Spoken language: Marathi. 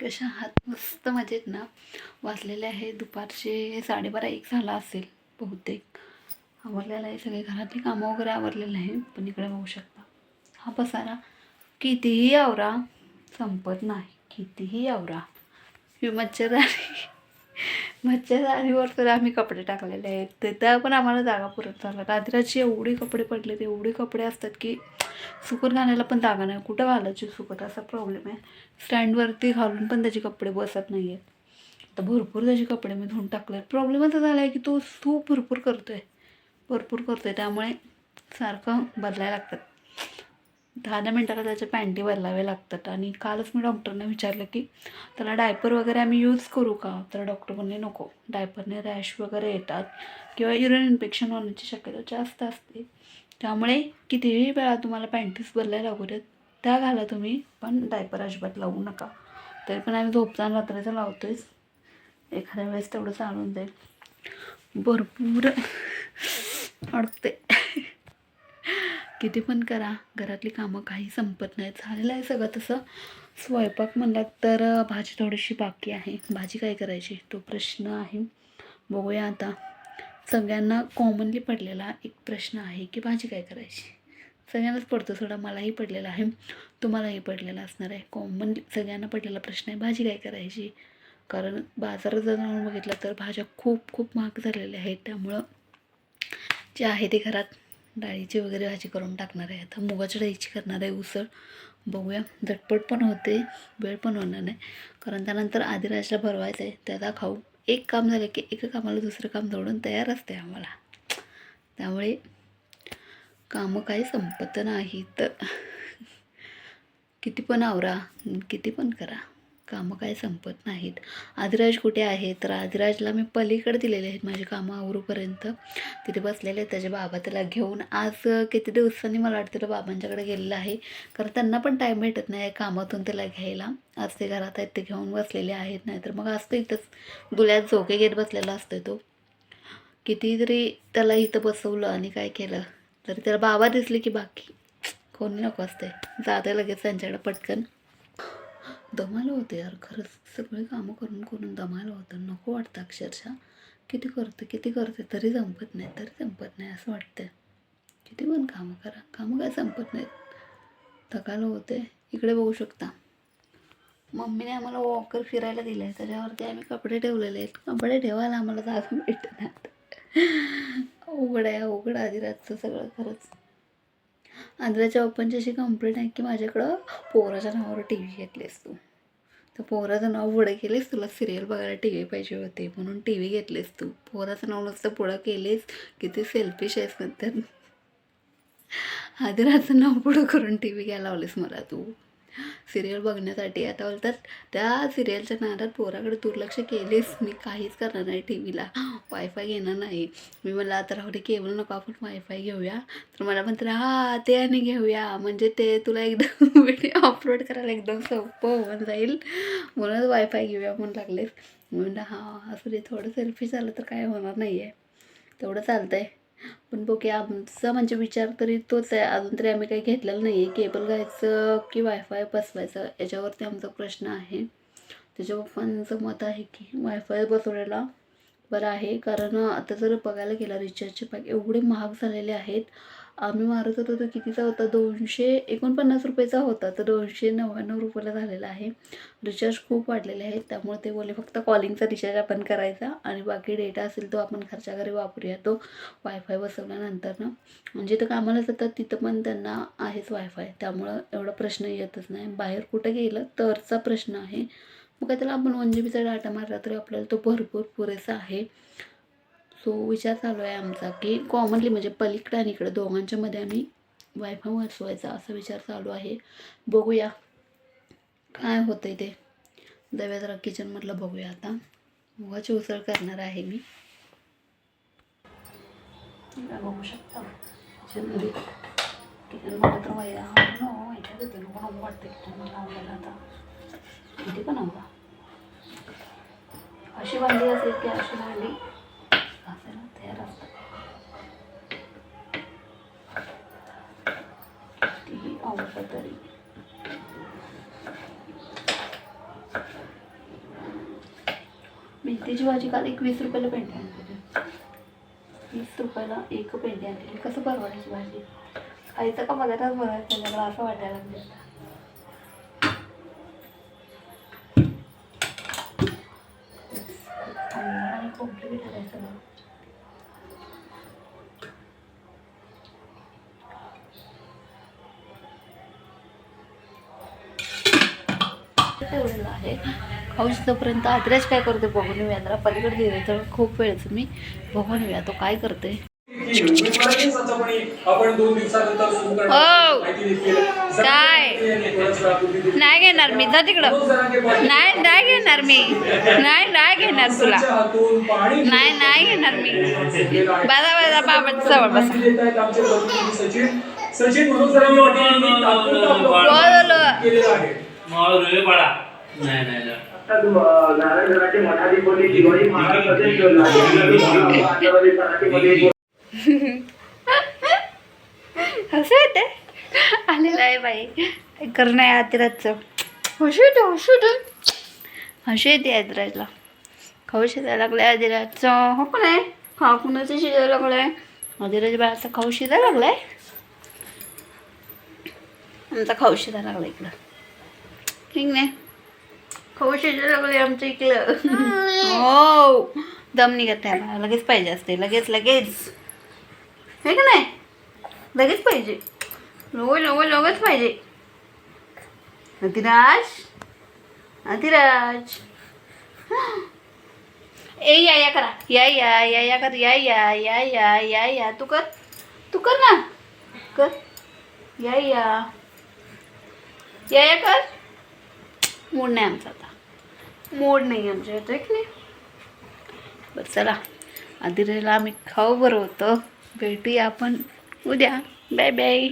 कशा आहात मस्त मजेत ना वाचलेले आहे. दुपारचे साडेबारा एक झाला असेल बहुतेक. आवरलेलं आहे. सगळे घरातली कामं वगैरे आवरलेलं आहे. पण इकडे बघू शकता. हा पसारा कितीही आवरा संपत नाही. कितीही आवरा. ही मच्छरदारी. मच्छरदारीवर तर आम्ही कपडे टाकलेले आहेत. तिथं पण आम्हाला जागा पुरत झाला रात्रीची एवढी कपडे पडलेत एवढे कपडे असतात की सुकत घालायला पण जागा नाही. कुठं घालायची सुकत असा प्रॉब्लेम आहे. स्टँडवरती घालून पण त्याचे कपडे बसत नाही आहेत तर भरपूर त्याचे कपडे मी धुवून टाकले प्रॉब्लेम असा झाला आहे की तो सूप भरपूर करतो आहे भरपूर करतो आहे त्यामुळे सारखं बदलायला लागतात. दहा दहा मिनटाला त्याच्या पॅन्टी बदलावे लागतात. आणि कालच मी डॉक्टरने विचारलं की त्याला डायपर वगैरे आम्ही यूज करू का? तर डॉक्टर म्हणले नको. डायपरने रॅश वगैरे येतात किंवा युरिन इन्फेक्शन होण्याची शक्यता जास्त असते. त्यामुळे कितीही वेळा तुम्हाला पॅन्टीज बदलायला लागू देत त्या घाला तुम्ही पण डायपर अजिबात लावू नका. तरी पण आम्ही झोपताना रात्रीचं आहेच एखाद्या वेळेस तेवढं चालून जाईल भरपूर अडते किती पण करा घरातली कामं काही संपत नाही झालेलं आहे सगळं तसं. स्वयंपाक म्हणलात तर भाजी थोडीशी बाकी आहे. भाजी काय करायची? तो प्रश्न आहे. बघूया आता. सगळ्यांना कॉमनली पडलेला एक प्रश्न आहे की भाजी काय करायची? सगळ्यांनाच पडतो थोडा मलाही पडलेला आहे. तुम्हालाही पडलेला असणार आहे. कॉमनली सगळ्यांना पडलेला प्रश्न आहे भाजी काय करायची? कारण बाजारात जर बघितलं तर भाज्या खूप खूप महाग झालेल्या आहेत. त्यामुळं जे आहे ते घरात डाळीची वगैरे भाजी करून टाकणार आहे. आता मुगाच्या डाळीची करणार आहे उसळ. बघूया. झटपट पण होते. वेळ पण होणार नाही. कारण त्यानंतर आदिराजला भरवायचं आहे. त्याचा खाऊ. एक काम झालं की एका कामाला दुसरं काम जोडून तयार असते आम्हाला. त्यामुळे कामं काही संपत नाही तर किती पण आवरा. किती पण करा. कामं काय संपत नाहीत. आदिराज कुठे आहे? तर आदिराजला मी पलीकडे दिलेले आहेत माझी कामं आवरूपर्यंत. तिथे बसलेले आहेत त्याच्या बाबा. त्याला घेऊन आज किती दिवसांनी मला वाटतं तो बाबांच्याकडे गेलेलं आहे. कारण त्यांना पण टाईम भेटत नाही कामातून त्याला घ्यायला. आज ते घरात आहेत ते घेऊन बसलेले आहेत. नाही तर मग असतो इथंच दुल्यात झोके घेत बसलेला असतो तो. कितीतरी त्याला इथं बसवलं आणि काय केलं. तरी त्याला बाबा दिसले की बाकी. कोणी नको असते जाते लगेच त्यांच्याकडे पटकन. दमालं होतं यार खरंच सगळे कामं करून करून दमालं होतं. नको वाटतं अक्षरशः. किती करते किती करते तरी संपत नाही तरी संपत नाही असं वाटतं किती पण कामं करा कामं काय संपत नाहीत. थकायला होते इकडे बघू शकता. मम्मीने आम्हाला वॉकर फिरायला दिलं आहे त्याच्यावरती आम्ही कपडे ठेवलेले आहेत. कपडे ठेवायला आम्हाला जागा भेटणार. उघड आहे अवघड आधी रातचं सगळं खरंच. आंध्राच्या ओपनची अशी कंप्लेंट आहे की माझ्याकडं पोराच्या नावावर टी व्ही घेतलीस तू. तर पोराचं नाव पुढं केलेस तुला सिरियल बघायला टी व्ही पाहिजे होते म्हणून टी व्ही घेतलीस तू. पोराचं नाव नुसतं पुढं केलीस किती सेल्फिश आहेस नंतर आदिराचं नाव पुढं करून टी व्ही घ्यायला लावलेस मला तू. सिरियल बघण्यासाठी आता बोलतात त्या सिरियलच्या नादात पोराकडे दुर्लक्ष केलीस मी काहीच करणार नाही टी व्हीला वायफाय घेणार नाही. मी मला आता राहू दे केबल नको आपण वायफाय घेऊया. तर मला म्हणतात हा ते आणि घेऊया. म्हणजे ते तुला एकदम व्हिडिओ अपलोड करायला एकदम सोपं होऊन जाईल. म्हणूनच वायफाय घेऊया म्हणून लागलेस. म्हणलं हां असं ते थोडं सेल्फी झालं तर काय होणार नाही आहे तेवढं चालतं आहे पण बघूया आमचा म्हणजे विचार तरी तोच आहे. अजून तरी आम्ही काही घेतलेलं नाही आहे केबल घ्यायचं की वायफाय बसवायचं याच्यावरती आमचा प्रश्न आहे. त्याच्या पप्पांचं मत आहे की वायफाय बसवलेला. बरं आहे. कारण आता जर बघायला गेला रिचार्जचे पॅक एवढे महाग झालेले आहेत. आम्ही मारत होतो तो कितीचा होता? दोनशे एकोणपन्नास रुपयेचा होता. तर दोनशे नव्याण्णव रुपयाला झालेला आहे. रिचार्ज खूप वाढलेले आहेत. त्यामुळे ते बोलले फक्त कॉलिंगचा रिचार्ज आपण करायचा आणि बाकी डेटा असेल तो आपण खर्चा घरी वापरूया. तो वायफाय बसवल्यानंतर ना म्हणजे तर कामाला जातात तिथं पण त्यांना आहेच वायफाय त्यामुळं एवढा प्रश्न येतच नाही. बाहेर कुठं गेलं तरचा प्रश्न आहे. मग काय त्याला आपण वन जी बीचा डाटा मारला तरी आपल्याला तो भरपूर पुरेसा आहे. सो विचार चालू आहे आमचा की कॉमनली म्हणजे पलीकडे आणि इकडं दोघांच्या मध्ये आम्ही वायफाय वाचवायचा असा विचार चालू आहे. बघूया काय होतंय ते. दव्या जरा किचनमधलं बघूया आता. मुगाची उसळ करणार आहे मी. बघू शकता? किचनमध्ये किचनमध्ये तर वया हो, हो, वाटते. माहिती लावलेलं आता. किती पण अशी भांडी असेल की अशी भांडी. घासायला तयार असतात. कितीही आवडलं तरी. मेथीची भाजी काल एक वीस रुपयाला पेंडी आणलेली. वीस रुपयाला एक पेंडी आणली कसं परवडायची भाजी? खायचं का बघायलाच बघायचं मला असं वाटायला लागलं. आणि कॉम्प्लिकेटेड आहे. सगळं तेवढेला आहे खाऊच तोपर्यंत आद्रेश काय करते बघून येऊया जरा. पलीकडे दिले तर खूप वेळच मी बघून येऊया. तो काय करते आपण दोन दिवसानंतर सुरू करणार हो. काय? नाही घेणार मी. जा तिकडं. नाही नाही घेणार मी. नाही नाही घेणार तुला. नाही नाही घेणार मी. बाजा बाजा बाबाच्या जवळ बसा. सचिन. नाही. नारायणगडाचे मठाधिपती शिवाजी महाराज असं येते आलेलं आहे बाई. काय करणं आहे आतिराजचं हसू येते हसू येते. हसू येते आदिराजला खाऊ शिजायला लागलाय आदिराजचं हो का नाही? हा कुणाचं शिजायला लागलाय. आदिराज बाळाचा खाऊ शिजायला लागलाय. आमचा खाऊ शिजायला लागला इकडं. ठीक नाही? खाऊ शिजायला लागले आमच्या इकडं. हो. दम निघत नाही मला लगेच पाहिजे असते. लगेच लगेच. हे का नाही? लगेच पाहिजे. लो लो लगेच पाहिजे. अतिराज अतिराज. ए या या करा. या या या या कर या या या या या या. तू कर. तू कर ना. कर. या या. या या कर. मूड नाही आमचा आता. मूड नाही आमच्या येतो की नाही? बरं चला. आदिरेला आम्ही खाऊ बरं होतं भेटूया आपण. उद्या. Bye bye.